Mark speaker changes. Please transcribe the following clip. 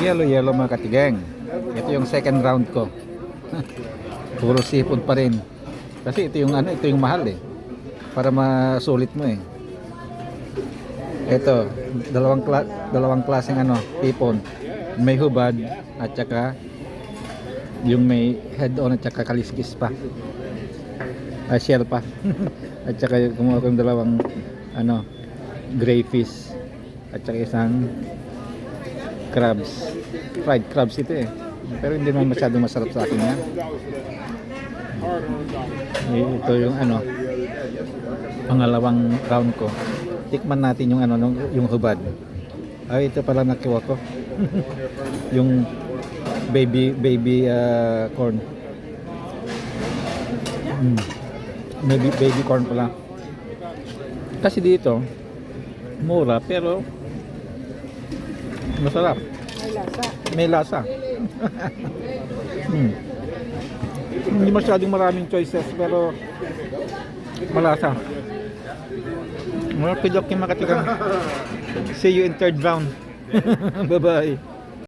Speaker 1: Yellow, yellow mga katigang. Ito yung second round ko. Puro sipon pa rin. Kasi ito yung ano, ito yung mahal eh. Para masulit mo eh. Ito, dalawang kla- dalawang klaseng ano, pipon. May hubad at saka yung may head on at saka kaliskis pa. Ah, shell pa. at saka kumuha ko yung dalawang ano, gray fish at saka isang crabs. Fried crabs ito eh. Pero hindi naman masyadong masarap sa akin yan. Eh, Ito yung ano, pangalawang round ko. Tikman natin yung ano, yung hubad. Ay, ito pala nakuha ko. yung baby baby ah, corn. Mm. Baby baby corn pala. Kasi dito mura pero masarap.
Speaker 2: May lasa.
Speaker 1: May lasa. hmm. Hindi masyadong maraming choices pero malasa. Mga pidok yung makatigang. See you in third round. Bye-bye.